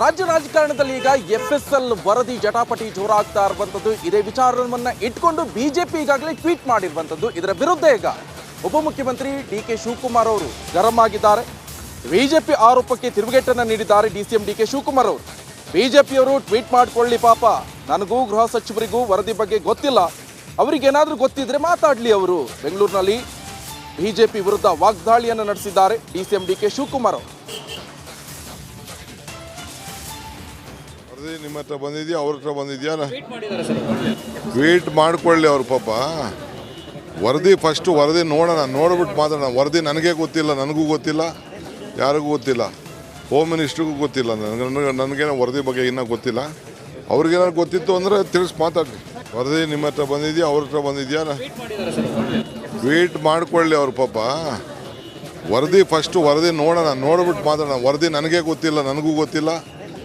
ರಾಜ್ಯ ರಾಜಕಾರಣದಲ್ಲಿ ಈಗ ಎಫ್ ಎಸ್ ಎಲ್ ವರದಿ ಜಟಾಪಟಿ ಜೋರಾಗ್ತಾ ಇರುವಂಥದ್ದು ಇದೇ ವಿಚಾರವನ್ನ ಇಟ್ಕೊಂಡು ಬಿಜೆಪಿ ಈಗಾಗಲೇ ಟ್ವೀಟ್ ಮಾಡಿರುವಂಥದ್ದು ಇದರ ವಿರುದ್ಧ ಈಗ ಉಪಮುಖ್ಯಮಂತ್ರಿ ಡಿ ಕೆ ಶಿವಕುಮಾರ್ ಅವರು ಗರಂ ಆಗಿದ್ದಾರೆ ಬಿಜೆಪಿ ಆರೋಪಕ್ಕೆ ತಿರುಗೇಟನ್ನ ನೀಡಿದ್ದಾರೆ D C M D K Shivakumar ಅವರು. ಬಿಜೆಪಿಯವರು ಟ್ವೀಟ್ ಮಾಡ್ಕೊಳ್ಳಿ ಪಾಪ. ನನಗೂ ಗೃಹ ಸಚಿವರಿಗೂ ವರದಿ ಬಗ್ಗೆ ಗೊತ್ತಿಲ್ಲ. ಅವರಿಗೇನಾದರೂ ಗೊತ್ತಿದ್ರೆ ಮಾತಾಡ್ಲಿ ಅವರು. ಬೆಂಗಳೂರಿನಲ್ಲಿ ಬಿಜೆಪಿ ವಿರುದ್ಧ ವಾಗ್ದಾಳಿಯನ್ನು ನಡೆಸಿದ್ದಾರೆ D C M D K Shivakumar ಅವರು. ವರದಿ ನಿಮ್ಮ ಹತ್ರ ಬಂದಿದ್ಯಾ ಅವ್ರ ಹತ್ರ ಬಂದಿದ್ಯಾ ಟ್ವೀಟ್ ಮಾಡ್ಕೊಳ್ಳಿ ಅವ್ರ ಪಾಪ. ವರದಿ ಫಸ್ಟು ವರದಿ ನೋಡೋಣ ನೋಡ್ಬಿಟ್ಟು ಮಾತಾಡೋಣ. ವರದಿ ನನಗೆ ಗೊತ್ತಿಲ್ಲ ನನಗೂ ಗೊತ್ತಿಲ್ಲ ಯಾರಿಗೂ ಗೊತ್ತಿಲ್ಲ. ಹೋಮ್ ಮಿನಿಸ್ಟ್ರಿಗೂ ಗೊತ್ತಿಲ್ಲ ನನಗೆ ನನಗೆ ನನಗೇನೋ ವರದಿ ಬಗ್ಗೆ ಇನ್ನೂ ಗೊತ್ತಿಲ್ಲ. ಅವ್ರಿಗೇನಾದ್ರು ಗೊತ್ತಿತ್ತು ಅಂದರೆ ತಿಳಿಸಿ ಮಾತಾಡಿ ವರದಿ ನಿಮ್ಮ ಹತ್ರ ಬಂದಿದ್ಯಾ ಅವ್ರ ಹತ್ರ ಬಂದಿದ್ಯಾ ಟ್ವೀಟ್ ಮಾಡ್ಕೊಳ್ಳಿ ಅವ್ರ ಪಾಪ. ವರದಿ ಫಸ್ಟು ವರದಿ ನೋಡೋಣ ನೋಡ್ಬಿಟ್ಟು ಮಾತಾಡೋಣ. ವರದಿ ನನಗೆ ಗೊತ್ತಿಲ್ಲ ನನಗೂ ಗೊತ್ತಿಲ್ಲ.